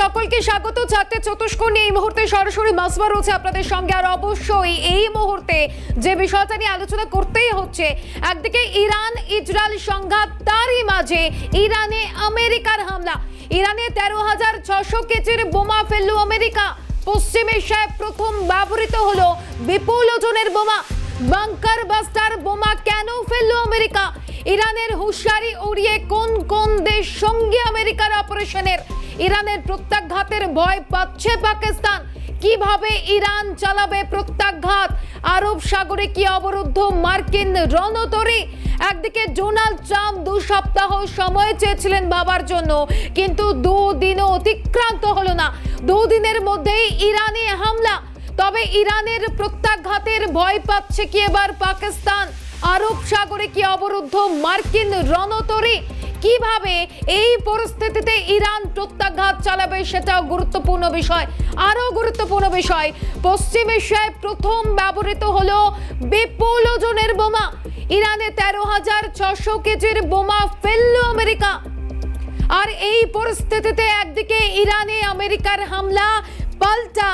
সকলকে স্বাগত। চারটে চতুষ্ক নিয়ে এই মুহূর্তে সরাসরি মাসবা রয়েছে আপনাদের সঙ্গে। আর অবশ্যই এই মুহূর্তে যে বিষয়টা নিয়ে আলোচনা করতেই হচ্ছে, একদিকে ইরান, ইসরায়েল সংঘাত তারই মাঝে ইরানে আমেরিকার হামলা। ইরানে তেরো হাজার ছশো কেজির বোমা ফেলল আমেরিকা। পশ্চিম এশিয়ায় প্রথম ব্যবহৃত হলো বিপুল ওজনের বোমা। বাংকার বাস্টার বোমা কেন ফেলল আমেরিকা? ইরানের হুঁশিয়ারি উড়িয়ে কোন কোন দেশ সঙ্গে আমেরিকার অপারেশনের? ইরানের প্রত্যাঘাতের ভয় পাচ্ছে পাকিস্তান। কীভাবে ইরান চালাবে প্রত্যাঘাত? আরব সাগরে কি অবরুদ্ধ মার্কিন রণতরী? একদিকে ডোনাল্ড ট্রাম্প দু সপ্তাহ সময় চেয়েছিলেন বাবার জন্য, কিন্তু দুদিনও অতিক্রান্ত হলো না। দুদিনের মধ্যেই ইরানে হামলা। তবে ইরানের প্রত্যাঘাতের ভয় পাচ্ছে কি এবার পাকিস্তান? আরব সাগরে কি অবরুদ্ধ মার্কিন রণতরী? কীভাবে এই পরিস্থিতিতে ইরান প্রত্যাঘাত চালাবে সেটাও গুরুত্বপূর্ণ বিষয়, আরও গুরুত্বপূর্ণ বিষয়, পশ্চিম এশিয়ায় প্রথম ব্যবহৃত হলো বিপুল ওজনের বোমা। ইরানে তেরো হাজার ছশো কেজির বোমা ফেলল আমেরিকা। আর এই পরিস্থিতিতে একদিকে ইরানে আমেরিকার হামলা পাল্টা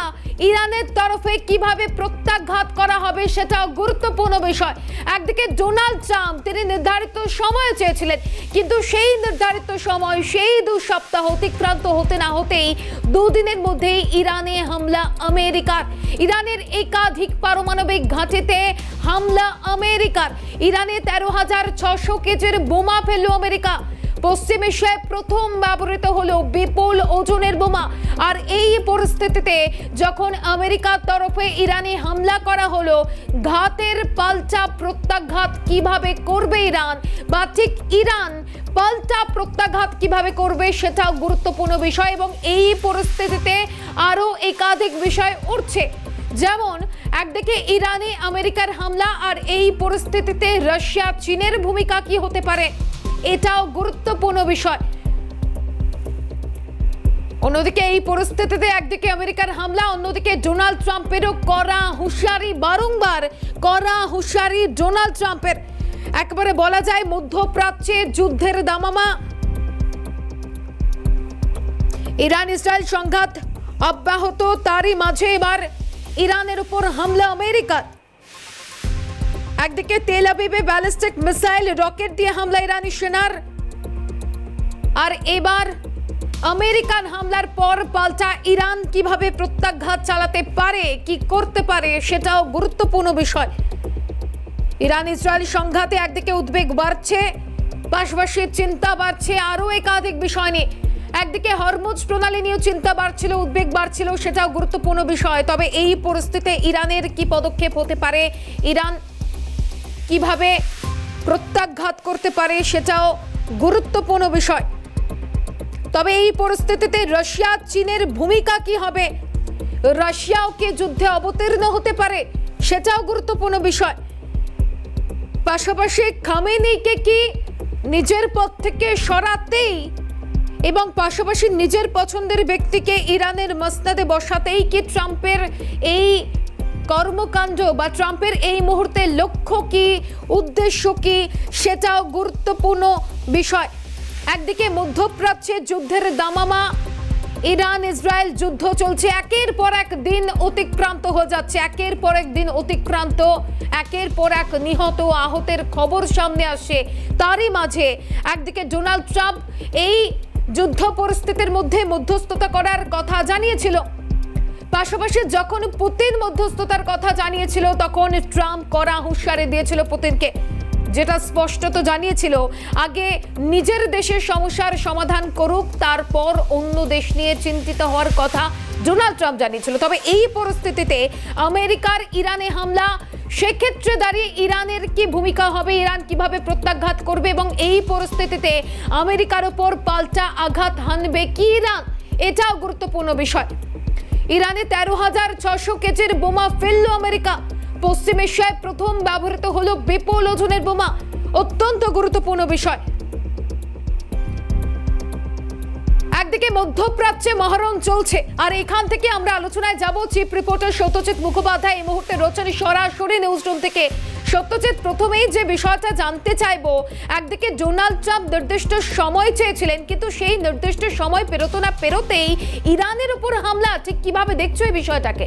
ইরানের তরফে কীভাবে প্রত্যাঘাত করা হবে সেটাও গুরুত্বপূর্ণ বিষয়। একদিকে ডোনাল্ড ট্রাম্প, তিনি নির্ধারিত সময় চেয়েছিলেন, কিন্তু সেই নির্ধারিত সময়, সেই দু সপ্তাহ অতিক্রান্ত হতে না হতেই দুদিনের মধ্যেই ইরানে হামলা আমেরিকার। ইরানের একাধিক পারমাণবিক ঘাঁটিতে হামলা আমেরিকার। ইরানে তেরো হাজার ছশো কেজির বোমা ফেলল আমেরিকা। পশ্চিম এশিয়ায় প্রথম ব্যবহৃত হলো বিপুল ওজনের বোমা। আর এই পরিস্থিতিতে যখন আমেরিকার তরফে ইরানে হামলা করা হলো, ঘাতের পাল্টা প্রত্যাঘাত কীভাবে করবে ইরান বা ঠিক ইরান পাল্টা প্রত্যাঘাত কীভাবে করবে সেটাও গুরুত্বপূর্ণ বিষয় এবং এই পরিস্থিতিতে আরও একাধিক বিষয় উঠছে। যেমন, একদিকে ইরানে আমেরিকার হামলা আর এই পরিস্থিতিতে রাশিয়া চীনের ভূমিকা কি হতে পারে? এটাও গুরুত্বপূর্ণ বিষয়। অন্যদিকে এই পরিস্থিতিতে একদিকে আমেরিকার হামলা, অন্যদিকে ডোনাল্ড ট্রাম্পেরও করা হুঁশিয়ারি, বারংবার করা হুঁশিয়ারি ডোনাল্ড ট্রাম্পের। একবারে বলা যায় মধ্যপ্রাচ্যে যুদ্ধের দামামা। ইরান ইসরায়েল সংঘাত অব্যাহত, তারই মাঝে এবার ইরানের উপর হামলা আমেরিকার। একদিকে তেল আবিবে ব্যালিস্টিক মিসাইল, রকেট দিয়ে হামলা ইরানি সেনার। আর এবার আমেরিকান হামলার পর পাল্টা ইরান কীভাবে প্রত্যাঘাত চালাতে পারে, কি করতে পারে, সেটাও গুরুত্বপূর্ণ বিষয়। ইরান ইসরায়েল সংঘাতে একদিকে উদ্বেগ বাড়ছে, পাশাপাশি চিন্তা বাড়ছে আরও একাধিক বিষয় নিয়ে। একদিকে হরমুজ প্রণালী নিয়েও চিন্তা বাড়ছিল, উদ্বেগ বাড়ছিল, সেটাও গুরুত্বপূর্ণ বিষয়। তবে এই পরিস্থিতিতে ইরানের কি পদক্ষেপ হতে পারে, ইরান কীভাবে প্রত্যাঘাত করতে পারে সেটাও গুরুত্বপূর্ণ বিষয়। তবে এই পরিস্থিতিতে রাশিয়া, চীনের ভূমিকা কি হবে? রাশিয়াও কি যুদ্ধে অবতীর্ণ হতে পারে সেটাও গুরুত্বপূর্ণ বিষয়। পাশাপাশি খামেনিকে কি নিজের পথ থেকে সরাতেই এবং পাশাপাশি নিজের পছন্দের ব্যক্তিকে ইরানের মসনাদে বসাতেই কি ট্রাম্পের এই কর্মকাণ্ড বা ট্রাম্পের এই মুহূর্তে লক্ষ্য কি, উদ্দেশ্য কি, সেটাও গুরুত্বপূর্ণ বিষয়। একদিকে মধ্যপ্রাচ্যে যুদ্ধের দামামা, ইরান, ইসরায়েল যুদ্ধ চলছে, একের পর এক দিন অতিক্রান্ত হয়ে যাচ্ছে, একের পর এক দিন অতিক্রান্ত, একের পর এক নিহত আহতের খবর সামনে আসে তারই মাঝে। একদিকে ডোনাল্ড ট্রাম্প এই যুদ্ধ পরিস্থিতির মধ্যে মধ্যস্থতা করার কথা জানিয়েছিল। পাশাপাশি যখন পুতিন মধ্যস্থতার কথা জানিয়েছিল, তখন ট্রাম্প করা হুঁশিয়ারি দিয়েছিল পুতিনকে। যেটা স্পষ্টত জানিয়েছিল, আগে নিজের দেশের সমস্যার সমাধান করুক, তারপর অন্য দেশ নিয়ে চিন্তিত হওয়ার কথা ডোনাল্ড ট্রাম্প জানিয়েছিল। তবে এই পরিস্থিতিতে আমেরিকার ইরানে হামলা, সেক্ষেত্রে দাঁড়িয়ে ইরানের কি ভূমিকা হবে, ইরান কীভাবে প্রত্যাঘাত করবে এবং এই পরিস্থিতিতে আমেরিকার ওপর পাল্টা আঘাত হানবে কি ইরান এটাও গুরুত্বপূর্ণ বিষয়। ইরানে তেরো হাজার ছশো কেজির বোমা ফেলল আমেরিকা। পশ্চিম এশিয়ায় প্রথম ব্যবহৃত হলো বিপুল ওজনের বোমা। অত্যন্ত গুরুত্বপূর্ণ বিষয়। একদিকে মধ্যপ্রাচ্যে মহরণ চলছে। আর এখান থেকে আমরা আলোচনায় যাব। চিফ রিপোর্টার সত্যজিৎ মুখোপাধ্যায় এই মুহূর্তে রচনী সরাসরি নিউজ রুম থেকে। সত্যজিৎ প্রথমেই যে বিষয়টা জানতে চাইব, একদিকে ডোনাল্ড ট্রাম্প নির্দিষ্ট সময় চেয়েছিলেন, কিন্তু সেই নির্দিষ্ট সময় পেরোতো না, পেরোতেই ইরানের উপর হামলা। ঠিক কীভাবে দেখছ এই বিষয়টাকে?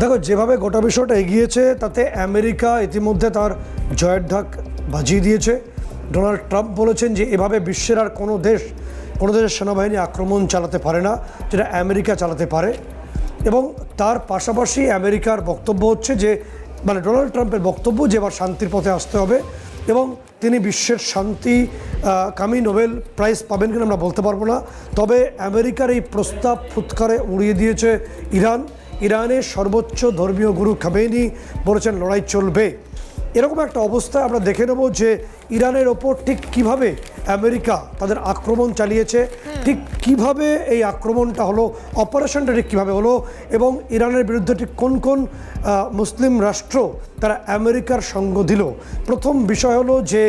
দেখো, যেভাবে গোটা বিষয়টা এগিয়েছে, তাতে আমেরিকা ইতিমধ্যে তার জয়ের ঢাক বাজিয়ে দিয়েছে। ডোনাল্ড ট্রাম্প বলেছেন যে, এভাবে বিশ্বের আর কোনো দেশ, কোনো দেশের সেনাবাহিনী আক্রমণ চালাতে পারে না, যেটা আমেরিকা চালাতে পারে। এবং তার পাশাপাশি আমেরিকার বক্তব্য হচ্ছে যে মানে ডোনাল্ড ট্রাম্পের বক্তব্য যে এবার শান্তির পথে আসতে হবে এবং তিনি বিশ্বের শান্তি কামী নোবেল প্রাইজ পাবেন কিনা আমরা বলতে পারব না। তবে আমেরিকার এই প্রস্তাব ফুৎকারে উড়িয়ে দিয়েছে ইরান। ইরানের সর্বোচ্চ ধর্মীয় গুরু খামেনি বলেছেন, লড়াই চলবে। এরকম একটা অবস্থায় আমরা দেখে নেব যে ইরানের ওপর ঠিক কীভাবে আমেরিকা তাদের আক্রমণ চালিয়েছে। ঠিক কীভাবে এই আক্রমণটা হলো অপারেশনটা ঠিক কীভাবে হলো এবং ইরানের বিরুদ্ধে ঠিক কোন কোন মুসলিম রাষ্ট্র তারা আমেরিকার সঙ্গ দিল। প্রথম বিষয় হলো যে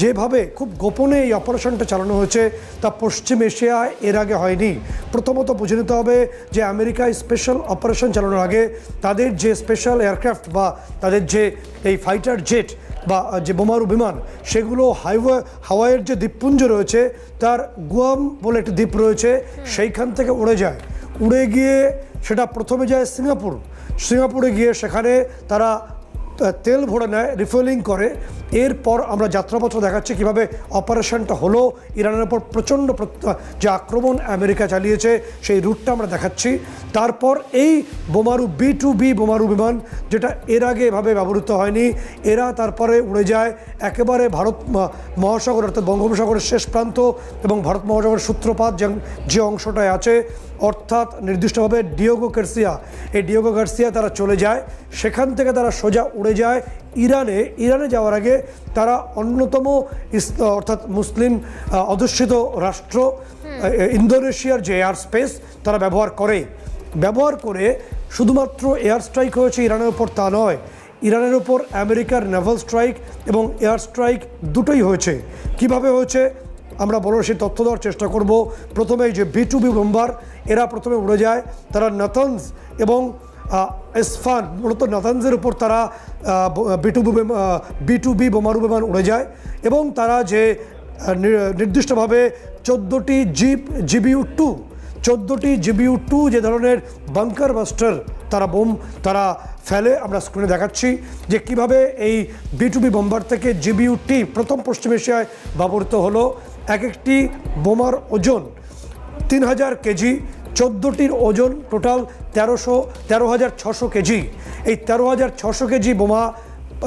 যেভাবে খুব গোপনে এই অপারেশনটা চালানো হয়েছে তা পশ্চিম এশিয়ায় এর আগে হয়নি। প্রথমত বুঝে নিতে হবে যে আমেরিকায় স্পেশাল অপারেশন চালানোর আগে তাদের যে স্পেশাল এয়ারক্রাফট বা তাদের যে এই ফাইটার জেট বা যে বোমারু বিমান, সেগুলো হাইওয়ে, হাওয়াইয়ের যে দ্বীপপুঞ্জ রয়েছে, তার গুয়াম বলে একটি দ্বীপ রয়েছে, সেইখান থেকে উড়ে যায়। উড়ে গিয়ে সেটা প্রথমে যায় সিঙ্গাপুর। সিঙ্গাপুরে গিয়ে সেখানে তারা তেল ভরে নেয় রিফুয়েলিং করে। এরপর আমরা যাত্রাপত্র দেখাচ্ছি কীভাবে অপারেশনটা হলো। ইরানের ওপর প্রচণ্ড যে আক্রমণ আমেরিকা চালিয়েছে, সেই রুটটা আমরা দেখাচ্ছি। তারপর এই বোমারু বি টু বি বোমারু বিমান, যেটা এর আগে এভাবে ব্যবহৃত হয়নি, এরা তারপরে উড়ে যায় একেবারে ভারত মহাসাগর অর্থাৎ বঙ্গোপসাগরের শেষ প্রান্ত এবং ভারত মহাসাগরের সূত্রপাত যে- যে অংশটায় আছে অর্থাৎ নির্দিষ্টভাবে ডিওগো গার্সিয়া। এই ডিওগো গার্সিয়া তারা চলে যায়। সেখান থেকে তারা সোজা উড়ে যায় ইরানে। ইরানে যাওয়ার আগে তারা অন্যতম অর্থাৎ মুসলিম অধ্যুষিত রাষ্ট্র ইন্দোনেশিয়ার যে এয়ার স্পেস তারা ব্যবহার করে। ব্যবহার করে শুধুমাত্র এয়ার স্ট্রাইক হয়েছে ইরানের উপর তা নয়। ইরানের উপর আমেরিকার নেভাল স্ট্রাইক এবং এয়ার স্ট্রাইক দুটোই হয়েছে। কীভাবে হয়েছে? আমরা বড় সেই তথ্য দেওয়ার চেষ্টা করব। প্রথমে যে বি টু বি বোম্বার এরা প্রথমে উড়ে যায়। তারা নাথানস এবং ইসফান মূলত নাথানসের উপর তারা B two B two B বোমারু বিমান উড়ে যায় এবং তারা যে নির্দিষ্টভাবে চোদ্দোটি জিপ জিবিউ টু চোদ্দোটি জিবিউ টু যে ধরনের বাংকার বাস্টার তারা বোম, তারা ফেলে। আমরা স্ক্রিনে দেখাচ্ছি যে কীভাবে এই বি টু বি বোম্বার থেকে জিবিউ টি প্রথম পশ্চিম এশিয়ায় ব্যবহৃত হলো। এক একটি বোমার ওজন তিন হাজার কেজি, চোদ্দোটির ওজন টোটাল তেরোশো, তেরো হাজার ছশো কেজি। এই তেরো হাজার ছশো কেজি বোমা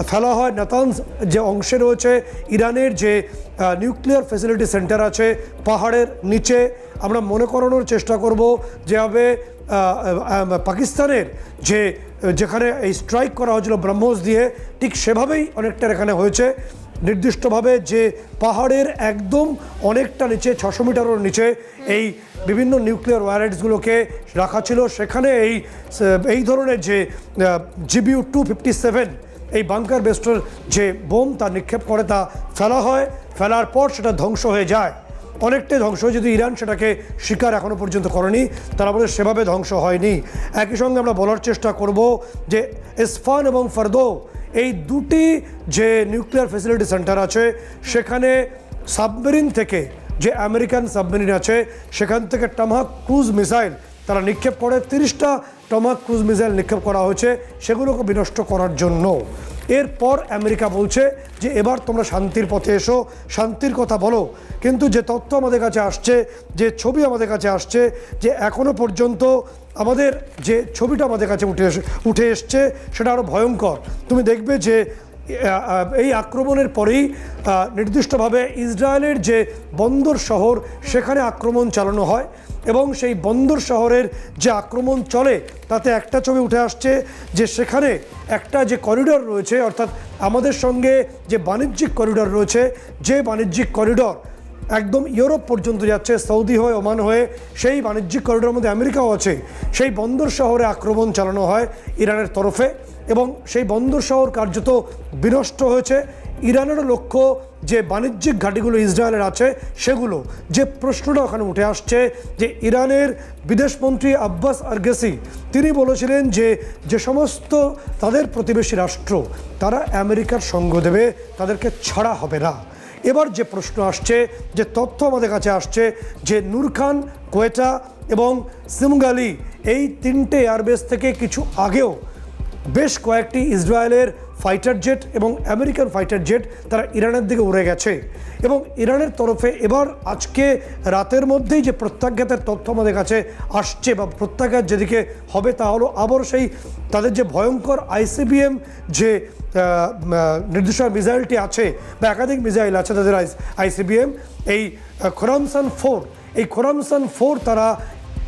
ফেলা হয় নাতানস যে অংশে রয়েছে, ইরানের যে নিউক্লিয়ার ফেসিলিটি সেন্টার আছে পাহাড়ের নিচে। আমরা মনে করানোর চেষ্টা করব যেভাবে পাকিস্তানের যে, যেখানে এই স্ট্রাইক করা হয়েছিল ব্রহ্মোস দিয়ে, ঠিক সেভাবেই অনেকটা এখানে হয়েছে। নির্দিষ্টভাবে যে পাহাড়ের একদম অনেকটা নিচে, ছশো মিটারের নিচে এই বিভিন্ন নিউক্লিয়ার ওয়ারেন্টসগুলোকে রাখা ছিল। সেখানে এই এই ধরনের যে জিবিউ টু ফিফটি সেভেন, এই বাংকার বেস্টের যে বোম তা নিক্ষেপ করে তা ফেলা হয়। ফেলার পর সেটা ধ্বংস হয়ে যায়। অনেকটাই ধ্বংস হয়ে যদি ইরান সেটাকে স্বীকার এখনও পর্যন্ত করেনি, তারা বলে সেভাবে ধ্বংস হয়নি। একই সঙ্গে আমরা বলার চেষ্টা করব যে ইসফান এবং ফরদো এই দুটি যে নিউক্লিয়ার ফেসিলিটি সেন্টার আছে, সেখানে সাবমেরিন থেকে যে আমেরিকান সাবমেরিন আছে, সেখান থেকে টামাক ক্রুজ মিসাইল তারা নিক্ষেপ করে। তিরিশটা টমাক ক্রুজ মিসাইল নিক্ষেপ করা হয়েছে, সেগুলোকে বিনষ্ট করার জন্য। এরপর আমেরিকা বলছে যে, এবার তোমরা শান্তির পথে এসো, শান্তির কথা বলো। কিন্তু যে তথ্য আমাদের কাছে আসছে, যে ছবি আমাদের কাছে আসছে, যে এখনও পর্যন্ত আমাদের যে ছবিটা আমাদের কাছে উঠে উঠে এসছে, সেটা আরও ভয়ঙ্কর। তুমি দেখবে যে এই আক্রমণের পরেই নির্দিষ্টভাবে ইসরায়েলের যে বন্দর শহর, সেখানে আক্রমণ চালানো হয় এবং সেই বন্দর শহরের যে আক্রমণ চলে, তাতে একটা ছবি উঠে আসছে যে সেখানে একটা যে করিডর রয়েছে, অর্থাৎ আমাদের সঙ্গে যে বাণিজ্যিক করিডর রয়েছে, যে বাণিজ্যিক করিডর একদম ইউরোপ পর্যন্ত যাচ্ছে, সৌদি হয়ে, ওমান হয়ে, সেই বাণিজ্যিক করিডোরের মধ্যে আমেরিকাও আছে। সেই বন্দর শহরে আক্রমণ চালানো হয় ইরানের তরফে এবং সেই বন্দর শহর কার্যত বিনষ্ট হয়েছে। ইরানেরও লক্ষ্য যে বাণিজ্যিক ঘাঁটিগুলো ইসরায়েলের আছে, সেগুলো। যে প্রশ্নটা ওখানে উঠে আসছে যে ইরানের বিদেশমন্ত্রী আব্বাস আরগেসি, তিনি বলেছিলেন যে যে সমস্ত তাদের প্রতিবেশী রাষ্ট্র, তারা আমেরিকার সঙ্গ দেবে, তাদেরকে ছাড়া হবে না। এবার যে প্রশ্ন আসছে, যে তথ্য আমাদের কাছে আসছে যে নূর খান, কোয়েটা এবং সিমগালি এই তিনটে এয়ারবেস থেকে কিছু আগেও বেশ কয়েকটি ইসরায়েলের ফাইটার জেট এবং আমেরিকান ফাইটার জেট তারা ইরানের দিকে উড়ে গেছে। এবং ইরানের তরফে এবার আজকে রাতের মধ্যেই যে প্রত্যাঘাতের তথ্য আমাদের কাছে আসছে বা প্রত্যাঘাত যেদিকে হবে তা হলো আবার সেই তাদের যে ভয়ঙ্কর আইসিবিএম যে নির্দিষ্ট মিসাইলটি আছে বা একাধিক মিসাইল আছে তাদের আইসিবিএম, এই খোরামসান ফোর, এই খোরামসান ফোর তারা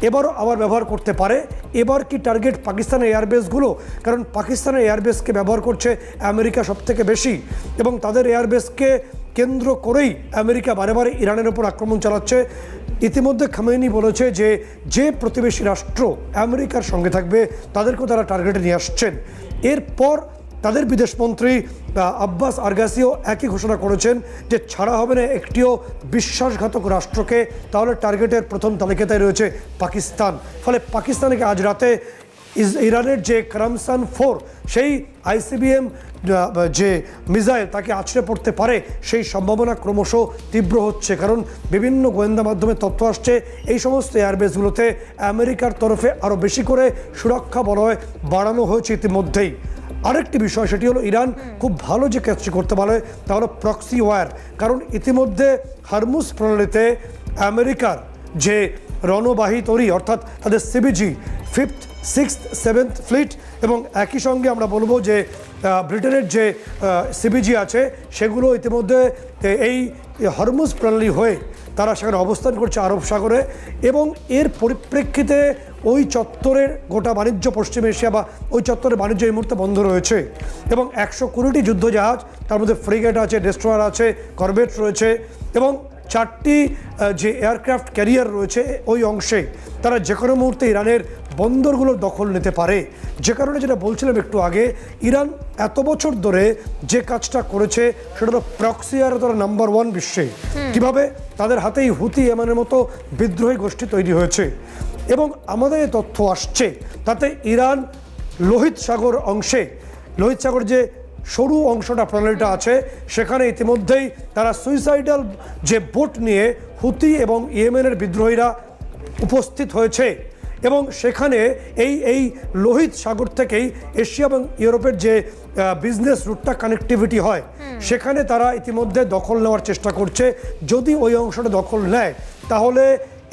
এবারও আবার ব্যবহার করতে পারে। এবার কি টার্গেট পাকিস্তানের এয়ারবেসগুলো কারণ পাকিস্তানের এয়ারবেসকে ব্যবহার করছে আমেরিকা সবথেকে বেশি এবং তাদের এয়ারবেসকে কেন্দ্র করেই আমেরিকা বারে বারে ইরানের ওপর আক্রমণ চালাচ্ছে। ইতিমধ্যে খামেনি বলেছে যে যে প্রতিবেশী রাষ্ট্র আমেরিকার সঙ্গে থাকবে, তাদেরকেও তারা টার্গেটে নিয়ে আসছেন। এরপর তাদের বিদেশমন্ত্রী আব্বাস আরগাসিও একই ঘোষণা করেছেন যে ছাড়া হবে না একটিও বিশ্বাসঘাতক রাষ্ট্রকে। তাহলে টার্গেটের প্রথম তালিকায় রয়েছে পাকিস্তান। ফলে পাকিস্তানকে আজ রাতে ইস- ইরানের যে কারামসান ফোর, সেই আইসিবিএম যে মিসাইল তাকে আছড়ে পড়তে পারে, সেই সম্ভাবনা ক্রমশ তীব্র হচ্ছে। কারণ বিভিন্ন গোয়েন্দা মাধ্যমে তথ্য আসছে, এই সমস্ত এয়ারবেসগুলোতে আমেরিকার তরফে আরও বেশি করে সুরক্ষা বলয় বাড়ানো হয়েছে ইতিমধ্যেই। আরেকটি বিষয়, সেটি হলো ইরান খুব ভালো যে কাজটি করতে পারে তা হলো প্রক্সি ওয়ার কারণ ইতিমধ্যে হারমুস প্রণালীতে আমেরিকার যে রণবাহী তরি, অর্থাৎ তাদের CBG fifth six seventh fleet এবং একই সঙ্গে আমরা বলব যে ব্রিটেনের যে সিবিজি আছে, সেগুলো ইতিমধ্যে, এ- এই হরমুজ প্রণালী হয়ে তারা সেখানে অবস্থান করছে আরব সাগরে এবং এর পরিপ্রেক্ষিতে ওই চত্বরের গোটা বাণিজ্য পশ্চিম এশিয়া বা ওই চত্বরের বাণিজ্য এই মুহূর্তে বন্ধ রয়েছে এবং একশো কুড়িটি যুদ্ধজাহাজ, তার মধ্যে ফ্রিগেট আছে, ডেস্ট্রয়ার আছে করবেট রয়েছে এবং চারটি যে এয়ারক্রাফট ক্যারিয়ার রয়েছে ওই অংশে, তারা যে কোনো মুহূর্তে ইরানের বন্দরগুলো দখল নিতে পারে। যে কারণে যেটা বলছিলাম একটু আগে ইরান এত বছর ধরে যে কাজটা করেছে সেটা হলো প্রক্সিয়ার তারা নাম্বার ওয়ান বিশ্বে। কীভাবে? তাদের হাতেই হুতি এমানের মতো বিদ্রোহী গোষ্ঠী তৈরি হয়েছে। এবং আমাদের তথ্য আসছে তাতে ইরান লোহিত সাগর অংশে লোহিত সাগর যে সরু অংশটা প্রণালীটা আছে সেখানে ইতিমধ্যেই তারা সুইসাইডাল যে বোট নিয়ে হুতি এবং ইয়েমেনের বিদ্রোহীরা উপস্থিত হয়েছে। এবং সেখানে এই এই লোহিত সাগর থেকেই এশিয়া এবং ইউরোপের যে বিজনেস রুটটা কানেক্টিভিটি হয় সেখানে তারা ইতিমধ্যে দখল নেওয়ার চেষ্টা করছে। যদি ওই অংশটা দখল নেয় তাহলে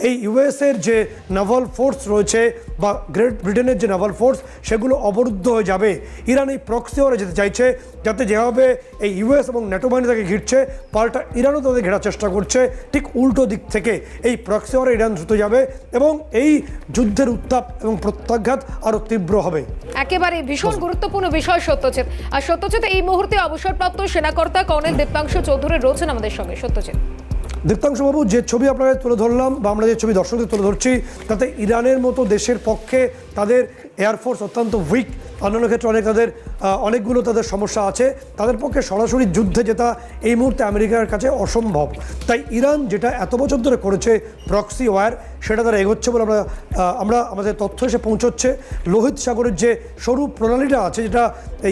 এই ইউএসের যে নাভাল ফোর্স রয়েছে বা গ্রেট ব্রিটেনের যে নাভাল ফোর্স সেগুলো অবরুদ্ধ হয়ে যাবে। ইরান এই প্রক্সি ওয়ারে যেতে চাইছে, যাতে যেভাবে এই ইউএস এবং ন্যাটো বাহিনী তাকে ঘিরছে, পাল্টা ইরানও তাদের ঘেরার চেষ্টা করছে, ঠিক উল্টো দিক থেকে এই প্রক্সি ওয়ারে ইরান দ্রুত যাবে এবং এই যুদ্ধের উত্তাপ এবং প্রত্যাঘাত আরও তীব্র হবে। একেবারে ভীষণ গুরুত্বপূর্ণ বিষয় সত্যজিৎ। আর সত্যজিৎ, এই মুহূর্তে অবসরপ্রাপ্ত সেনাকর্তা কর্নেল দীপ্তাংশু চৌধুরী রয়েছেন আমাদের সঙ্গে। সত্যজিৎ। দীপ্তাংশবাবু যে ছবি আপনাদের তুলে ধরলাম বা আমরা যে ছবি দর্শকদের তুলে ধরছি, তাতে ইরানের মতো দেশের পক্ষে তাদের এয়ারফোর্স অত্যন্ত উইক অন্যান্য ক্ষেত্রে অনেক তাদের অনেকগুলো তাদের সমস্যা আছে। তাদের পক্ষে সরাসরি যুদ্ধে যেটা এই মুহূর্তে আমেরিকার কাছে অসম্ভব। তাই ইরান যেটা এত বছর ধরে করেছে প্রক্সি ওয়ার সেটা তারা এগোচ্ছে বলে আমরা আমরা আমাদের তথ্য এসে পৌঁছচ্ছে। লোহিত সাগরের যে সরু প্রণালীটা আছে, যেটা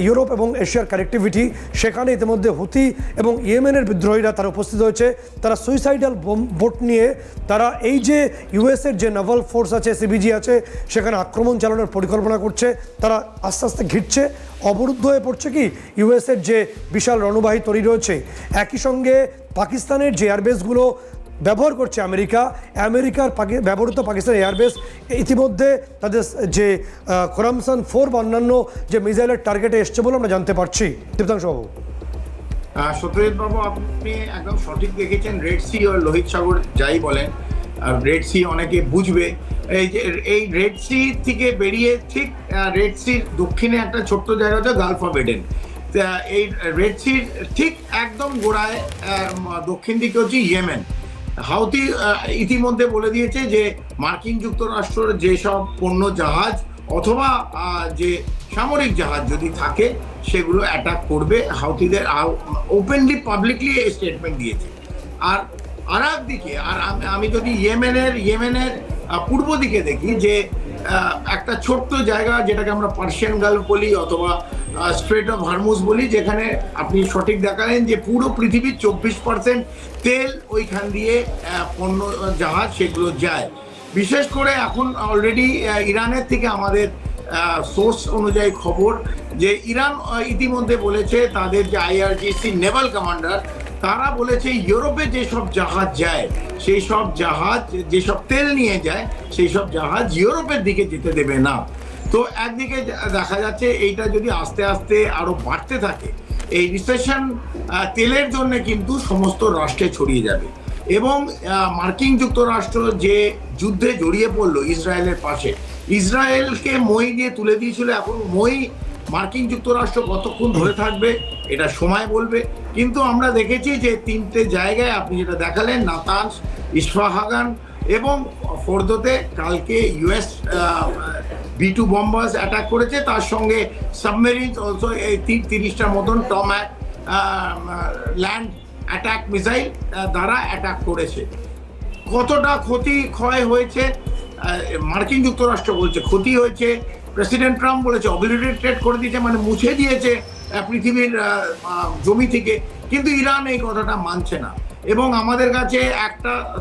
ইউরোপ এবং এশিয়ার কানেক্টিভিটি সেখানে ইতিমধ্যে হুতি এবং ইয়েমেনের বিদ্রোহীরা তারা উপস্থিত হয়েছে। তারা সুইসাইডাল বোট নিয়ে তারা এই যে ইউএসের যে নাভাল ফোর্স আছে সিবিজি আছে, সেখানে আক্রমণ চালানোর পরিকল্পনা করছে। তারা আস্তে আস্তে ঘিরছে। অবরুদ্ধ হয়ে পড়ছে কি? ইউএসের যে বিশাল রণবাহী তৈরি রয়েছে। একই সঙ্গে পাকিস্তানের যে এয়ারবেসগুলো ব্যবহার করছে আমেরিকা। আমেরিকার ব্যবহৃত পাকিস্তান এয়ারবেস ইতিমধ্যে তাদের যে খোরামসান ফোর বা অন্যান্য যে মিসাইলের টার্গেটে এসছে বলে আমরা জানতে পারছি। দীপ্তাংশবাবু সত্যজিৎ বাবু, আপনি একদম সঠিক দেখেছেন রেড সি ও লোহিত সাগর যাই বলেন, আর রেড সি অনেকে বুঝবে। এই যে, এই রেড সি থেকে বেরিয়ে ঠিক রেড সির দক্ষিণে একটা ছোট্ট জায়গা হচ্ছে গালফ অফ এডেন এই রেড সির ঠিক একদম গোড়ায় দক্ষিণ দিকে হচ্ছে ইয়েমেন হাউতি ইতিমধ্যে বলে দিয়েছে যে মার্কিন যুক্তরাষ্ট্রের যেসব পণ্য জাহাজ অথবা যে সামরিক জাহাজ যদি থাকে, সেগুলো অ্যাটাক করবে। হাউতিদের ওপেনলি পাবলিকলি স্টেটমেন্ট দিয়েছে। আর আর দিকে, আর আমি- আমি যদি ইয়েমেনের ইয়েমেনের পূর্ব দিকে দেখি যে একটা ছোট্ট জায়গা যেটাকে আমরা পার্সিয়ান গালফ বলি অথবা স্ট্রেট অফ হারমুজ বলি, যেখানে আপনি সঠিক দেখালেন যে পুরো পৃথিবীর চব্বিশ পার্সেন্ট তেল ওইখান দিয়ে পণ্য, জাহাজ সেগুলো যায়। বিশেষ করে এখন অলরেডি ইরানের থেকে আমাদের সোর্স অনুযায়ী খবর যে ইরান ইতিমধ্যে বলেছে তাদের যে আইআরজিসি নেভাল কমান্ডার, তারা বলেছে ইউরোপে যেসব জাহাজ যায়, সেই সব জাহাজ, যেসব তেল নিয়ে যায়, সেই সব জাহাজ ইউরোপের দিকে যেতে দেবে না। তো একদিকে দেখা যাচ্ছে এইটা যদি আস্তে আস্তে আরও বাড়তে থাকে, এই রিসেশন তেলের জন্য কিন্তু সমস্ত রাষ্ট্রে ছড়িয়ে যাবে। এবং মার্কিন যুক্তরাষ্ট্র যে যুদ্ধে জড়িয়ে পড়ল ইসরায়েলের পাশে, ইসরায়েলকে মই দিয়ে তুলে দিয়েছিল এখন মই, মার্কিন যুক্তরাষ্ট্র কতক্ষণ ধরে থাকবে, এটা সময় বলবে। কিন্তু আমরা দেখেছি যে তিনটে জায়গায় আপনি যেটা দেখালেন নাতানস ইস্ফাহাগান এবং ফোর্দোতে কালকে US B two bombers attack করেছে, তার সঙ্গে সাবমেরিন অলসো এই তি- তিরিশটার মতন টম্যাক ল্যান্ড অ্যাটাক মিসাইল দ্বারা অ্যাটাক করেছে। কতটা ক্ষতি ক্ষয় হয়েছে মার্কিন যুক্তরাষ্ট্র বলছে, ক্ষতি হয়েছে, প্রেসিডেন্ট ট্রাম্প বলেছে অবিলিটেড করে দিয়েছে মানে মুছে দিয়েছে পৃথিবীর জমি থেকে। কিন্তু ইরান এই কথাটা মানছে না। এবং আমাদের কাছে একটা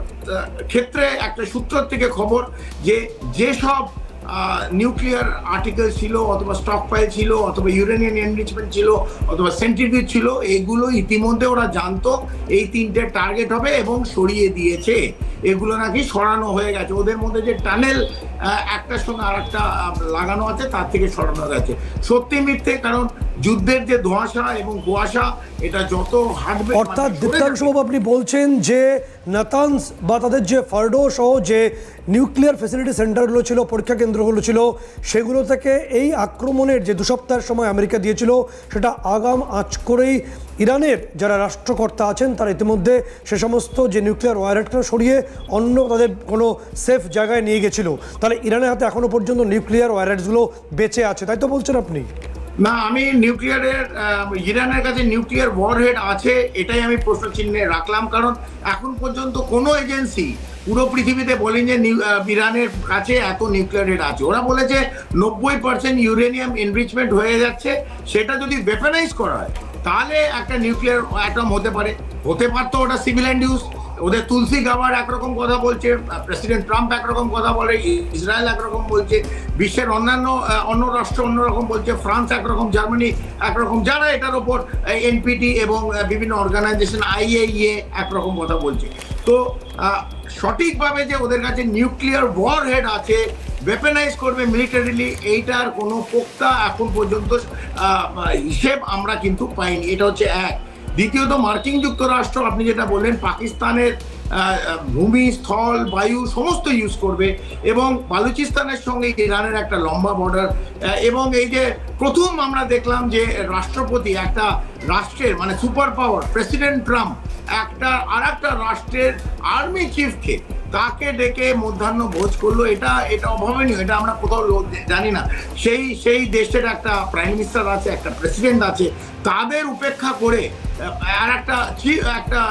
ক্ষেত্রে একটা সূত্র থেকে খবর যে যেসব নিউক্লিয়ার আর্টিকেল ছিল, অথবা স্টক ফাইল ছিল, অথবা ইউরেনিয়ান এনরিচমেন্ট ছিল, অথবা সেন্ট্রিফিউজ ছিল, এগুলো ইতিমধ্যে ওরা জানতো, এই তিনটে টার্গেট হবে এবং সরিয়ে দিয়েছে। এগুলো নাকি সরানো হয়ে গেছে। ওদের মধ্যে যে টানেল একটার সঙ্গে আর একটা লাগানো আছে, তার থেকে সরানো গেছে। সত্যি মিথ্যে, কারণ যুদ্ধের যে ধোঁয়াশা এবং কুয়াশা এটা যত হাঁটবে অর্থাৎ আপনি বলছেন যে নাতানস বা তাদের যে ফার্ডো সহ যে নিউক্লিয়ার ফেসিলিটি সেন্টারগুলো ছিল পরীক্ষা কেন্দ্রগুলো ছিল সেগুলো থেকে এই আক্রমণের যে দু সপ্তাহের সময় আমেরিকা দিয়েছিল সেটা আগাম আঁচ করেই ইরানের যারা রাষ্ট্রকর্তা আছেন তারা ইতিমধ্যে সে সমস্ত যে নিউক্লিয়ার ওয়ারেটটা সরিয়ে অন্য তাদের কোনো সেফ জায়গায় নিয়ে গেছিল। তাহলে ইরানের হাতে এখনও পর্যন্ত নিউক্লিয়ার ওয়ারেটসগুলো বেঁচে আছে তাই তো বলছেন আপনি? না, আমি নিউক্লিয়ারের ইরানের কাছে নিউক্লিয়ার ওয়ারহেড আছে, এটাই আমি প্রশ্ন চিহ্নে রাখলাম। কারণ এখন পর্যন্ত কোনো এজেন্সি পুরো পৃথিবীতে বলেন যে ইরানের কাছে এত নিউক্লিয়ার হেড আছে। ওরা বলেছে নব্বই পার্সেন্ট ইউরেনিয়াম এনরিচমেন্ট হয়ে যাচ্ছে। সেটা যদি ওয়েপনাইজ করা হয়, তাহলে একটা নিউক্লিয়ার অ্যাটম হতে পারে। হতে পারতো ওটা সিভিল ইউজ ওদের তুলসী গাওয়ার একরকম কথা বলছে, প্রেসিডেন্ট ট্রাম্প একরকম কথা বলে, ইসরায়েল একরকম বলছে, বিশ্বের অন্যান্য অন্য রাষ্ট্র অন্যরকম বলছে, ফ্রান্স একরকম, জার্মানি একরকম, যারা এটার ওপর এনপিটি এবং বিভিন্ন অর্গানাইজেশন আইএইএ একরকম কথা বলছে। তো সঠিকভাবে যে ওদের কাছে নিউক্লিয়ার ওয়ার হেড আছে ওয়েপেনাইজ করবে মিলিটারিলি এইটার কোনো পোক্তা এখন পর্যন্ত হিসেব আমরা কিন্তু পাইনি। এটা হচ্ছে এক। দ্বিতীয়ত মার্কিন যুক্তরাষ্ট্র, আপনি যেটা বললেন, পাকিস্তানের ভূমি, স্থল, বায়ু সমস্ত ইউজ করবে এবং বালুচিস্তানের সঙ্গে ইরানের একটা লম্বা বর্ডার এবং এই যে প্রথম আমরা দেখলাম যে রাষ্ট্রপতি একটা রাষ্ট্রের মানে সুপার পাওয়ার প্রেসিডেন্ট ট্রাম্প একটা আর একটা রাষ্ট্রের আর্মি চিফকে তাকে ডেকে মধ্যাহ্ন ভোজ করল, এটা এটা অভাবনীয়, এটা আমরা কোথাও জানি না। সেই সেই দেশের একটা প্রাইম মিনিস্টার আছে, একটা প্রেসিডেন্ট আছে, তাদের উপেক্ষা করে আর একটা একটা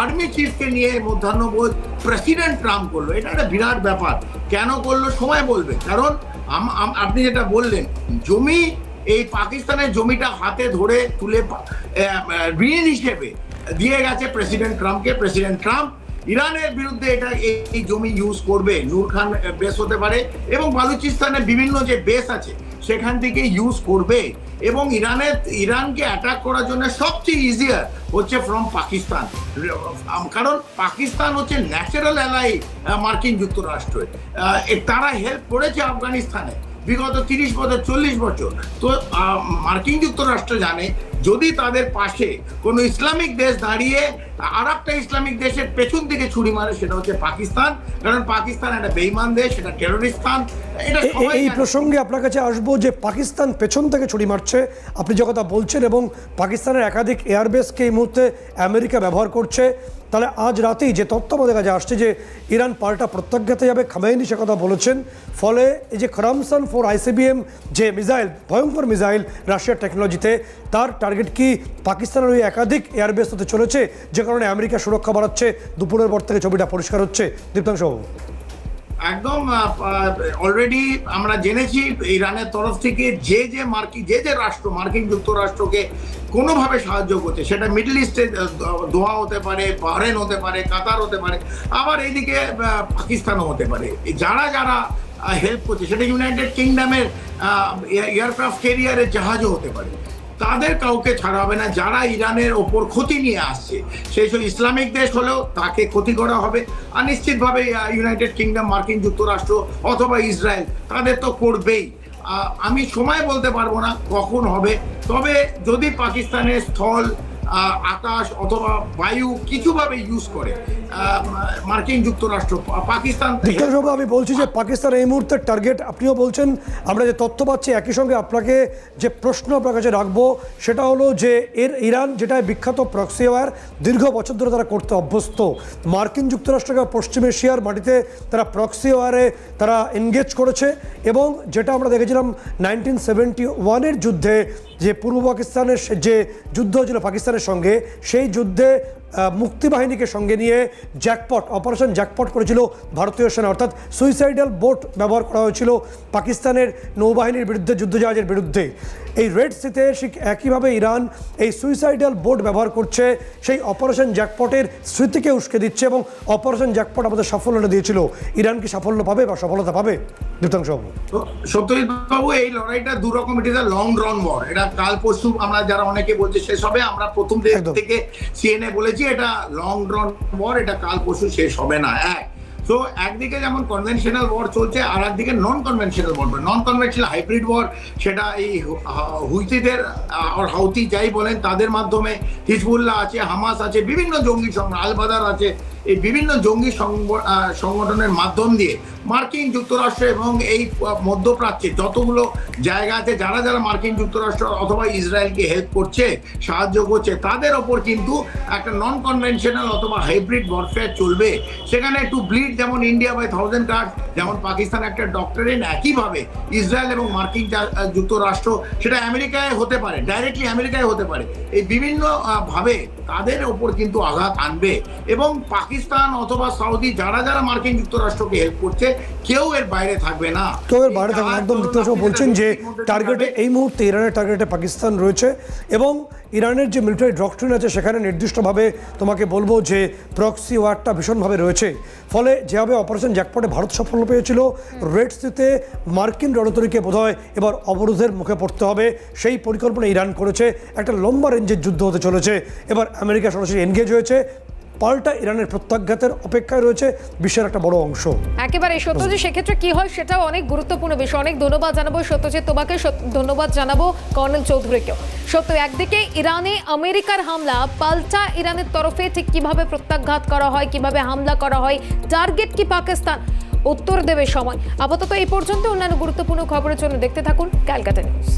আর্মি চিফকে নিয়ে মধ্যাহ্ন ভোজ প্রেসিডেন্ট ট্রাম্প করল। এটা একটা বিরাট ব্যাপার। কেন করল? সময় বলবে। কারণ আপনি যেটা বললেন, জমি, এই পাকিস্তানের জমিটা হাতে ধরে তুলে ঋণ হিসেবে দিয়ে গেছে প্রেসিডেন্ট ট্রাম্পকে প্রেসিডেন্ট ট্রাম্প ইরানের বিরুদ্ধে এটা এই- জমি ইউজ করবে। নূর খান বেস হতে পারে এবং বালুচিস্তানের বিভিন্ন যে বেস আছে সেখান থেকে ইউজ করবে এবং ইরানের ইরানকে অ্যাটাক করার জন্য সবচেয়ে ইজিয়ার হচ্ছে ফ্রম পাকিস্তান। কারণ পাকিস্তান হচ্ছে ন্যাচারাল অ্যালাই মার্কিন যুক্তরাষ্ট্রের আহ, তারা হেল্প করেছে আফগানিস্তানে। বিগত তিরিশ বছর চল্লিশ বছর। তো মার্কিন যুক্তরাষ্ট্র জানে যদি তাদের পাশে কোনো ইসলামিক দেশ দাঁড়িয়ে আর একটা ইসলামিক দেশের পেছন থেকে ছুরি মারে সেটা হচ্ছে পাকিস্তান। কারণ পাকিস্তান একটা বেইমান দেশ এটা এটা এই প্রসঙ্গে আপনার কাছে আসব যে পাকিস্তান পেছন থেকে ছুরি মারছে। আপনি যে কথা বলছেন এবং পাকিস্তানের একাধিক এয়ারবেসকে এই মুহূর্তে আমেরিকা ব্যবহার করছে তাহলে আজ রাতেই যে তথ্য আমাদের কাছে আসছে যে ইরান পাল্টা প্রত্যাঘাতে যাবে খামেনি সে কথা বলেছেন। ফলে এই যে খরামসান ফোর আইসিবিএম যে মিসাইল ভয়ঙ্কর মিসাইল রাশিয়ার টেকনোলজিতে তার টার্গেট কি? পাকিস্তানের ওই একাধিক এয়ারবেস হতে চলেছে, যে কারণে আমেরিকা সুরক্ষা বাড়াচ্ছে, দুপুরের পর থেকে ছবিটা পরিষ্কার হচ্ছে। দীপ্তাংশবাবু একদম অলরেডি আমরা জেনেছি ইরানের তরফ থেকে যে যে মার্কিন যে যে রাষ্ট্র, মার্কিন যুক্তরাষ্ট্রকে কোনোভাবে সাহায্য করছে, সেটা মিডল ইস্টে দোহা হতে পারে, বাহরেন হতে পারে, কাতার হতে পারে, আবার এইদিকে পাকিস্তানও হতে পারে। যারা যারা হেল্প করছে, সেটা ইউনাইটেড কিংডমের এয়ারক্রাফট ক্যারিয়ারের জাহাজও হতে পারে। তাদের কাউকে ছাড়া হবে না, যারা ইরানের ওপর ক্ষতি নিয়ে আসছে। সেই সব ইসলামিক দেশ হলেও তাকে ক্ষতি করা হবে। আর নিশ্চিতভাবে ইউনাইটেড কিংডম মার্কিন যুক্তরাষ্ট্র অথবা ইসরায়েল, তাদের তো করবেই। আমি সময় বলতে পারব না কখন হবে। তবে যদি পাকিস্তানের স্থল আকাশ অথবা বায়ু কিছুভাবে ইউজ করে। মার্কিন যুক্তরাষ্ট্র পাকিস্তান বিকাশ আমি বলছি যে পাকিস্তান এই মুহূর্তে টার্গেট আপনিও বলছেন, আমরা যে তথ্য পাচ্ছি একই সঙ্গে আপনাকে যে প্রশ্ন আপনার কাছে রাখব, সেটা হলো যে এর ইরান যেটা বিখ্যাত প্রক্সি ওয়ার দীর্ঘ বছর ধরে তারা করতে অভ্যস্ত। মার্কিন যুক্তরাষ্ট্রকে পশ্চিম এশিয়ার মাটিতে তারা প্রক্সি ওয়ারে তারা এনগেজ করেছে এবং যেটা আমরা দেখেছিলাম নাইনটিন সেভেন্টি ওয়ানের যুদ্ধে যে পূর্ব পাকিস্তানের যে যুদ্ধ হয়েছিল, পাকিস্তানের সঙ্গে সেই যুদ্ধে মুক্তিবাহিনীকে সঙ্গে নিয়ে জ্যাকপট অপারেশন জ্যাকপট করেছিল ভারতীয় সেনা। অর্থাৎ সুইসাইডাল বোট ব্যবহার করা হয়েছিল পাকিস্তানের নৌবাহিনীর বিরুদ্ধে যুদ্ধজাহাজের বিরুদ্ধে। এই রেড সিতে একইভাবে ইরান এই সুইসাইডাল বোট ব্যবহার করছে। সেই অপারেশন জ্যাকপটের স্মৃতিকে উস্কে দিচ্ছে এবং অপারেশন জ্যাকপট আমাদের সাফল্য এনে দিয়েছিল। ইরান কি সাফল্য পাবে বা সফলতা পাবে? দীপ্তাংশ বাবু সত্যজিৎ বাবু এই লড়াইটা দু রকম it is long drawn war এটা কাল পরশু আমরা যারা অনেকে বলছে শেষ হবে আমরা প্রথম থেকে সিএনএ বলেছি এটা লং ড্রন ওয়ার এটা কাল পরশু শেষ হবে না, এক। তো একদিকে যেমন কনভেনশনাল ওয়ার চলছে, আর একদিকে non conventional war non conventional hybrid war সেটা এই হুইতিদের আর হাউতি যাই বলেন, তাদের মাধ্যমে হিজবুল্লাহ আছে, হামাস আছে, বিভিন্ন জঙ্গি সংগঠন আলবাদার আছে এই বিভিন্ন জঙ্গি সংগ- সংগঠনের মাধ্যম দিয়ে মার্কিন যুক্তরাষ্ট্র এবং এই মধ্যপ্রাচ্যে যতগুলো জায়গা আছে, যারা যারা মার্কিন যুক্তরাষ্ট্র অথবা ইসরায়েলকে হেল্প করছে, সাহায্য করছে, তাদের ওপর কিন্তু একটা নন কনভেনশনাল অথবা হাইব্রিড ওয়ারফেয়ার চলবে। সেখানে একটু ব্লিড যেমন ইন্ডিয়া বাই থাউজেন্ড কার্ড যেমন পাকিস্তান একটা ডক্টরেন একইভাবে ইসরায়েল এবং মার্কিন যুক্তরাষ্ট্র, সেটা আমেরিকায় হতে পারে ডাইরেক্টলি আমেরিকায় হতে পারে। এই বিভিন্ন ভাবে তাদের ওপর কিন্তু আঘাত আনবে এবং পাকিস্তান অথবা সৌদি যারা যারা মার্কিন যুক্তরাষ্ট্রকে হেল্প করছে কেউ এর বাইরে থাকবে না। তো এর বাইরে থাকবেন এই একদম তরুণ বলছেন যে টার্গেটে এই মুহূর্তে ইরানের টার্গেটে পাকিস্তান রয়েছে এবং ইরানের যে মিলিটারি ডক্ট্রিন আছে সেখানে নির্দিষ্টভাবে তোমাকে বলব যে প্রক্সি ওয়ারটা ভীষণভাবে রয়েছে। ফলে যেভাবে অপারেশন জ্যাকপটে ভারত সাফল্য পেয়েছিল রেড সিতে মার্কিন রণতরীকে বোধহয় এবার অবরোধের মুখে পড়তে হবে। সেই পরিকল্পনা ইরান করেছে। একটা লম্বা রেঞ্জের যুদ্ধ হতে চলেছে। এবার আমেরিকা সরাসরি এনগেজ হয়েছে। পাল্টা ইরানের প্রত্যাঘাতের অপেক্ষায় রয়েছে বিশ্বের একটা বড় অংশ। একেবারে সত্যজিৎ সেক্ষেত্রে কি হয় সেটাও অনেক গুরুত্বপূর্ণ বিষয়। অনেক ধন্যবাদ জানাব সত্যজিৎ তোমাকে ধন্যবাদ জানাব কর্নেল চৌধুরীকেও। সত্য একদিকে ইরানে আমেরিকার হামলা পাল্টা ইরানের তরফে ঠিক কীভাবে প্রত্যাঘাত করা হয় কীভাবে হামলা করা হয় টার্গেট কি পাকিস্তান? উত্তর দেবে সময়। আপাতত এই পর্যন্ত অন্যান্য গুরুত্বপূর্ণ খবরের জন্য দেখতে থাকুন ক্যালকাটা নিউজ।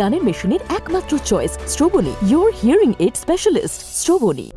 গানের মেশিনের একমাত্র চয়েস স্ট্রোবনি ইউর হিয়ারিং এইড স্পেশালিস্ট স্ট্রোবনি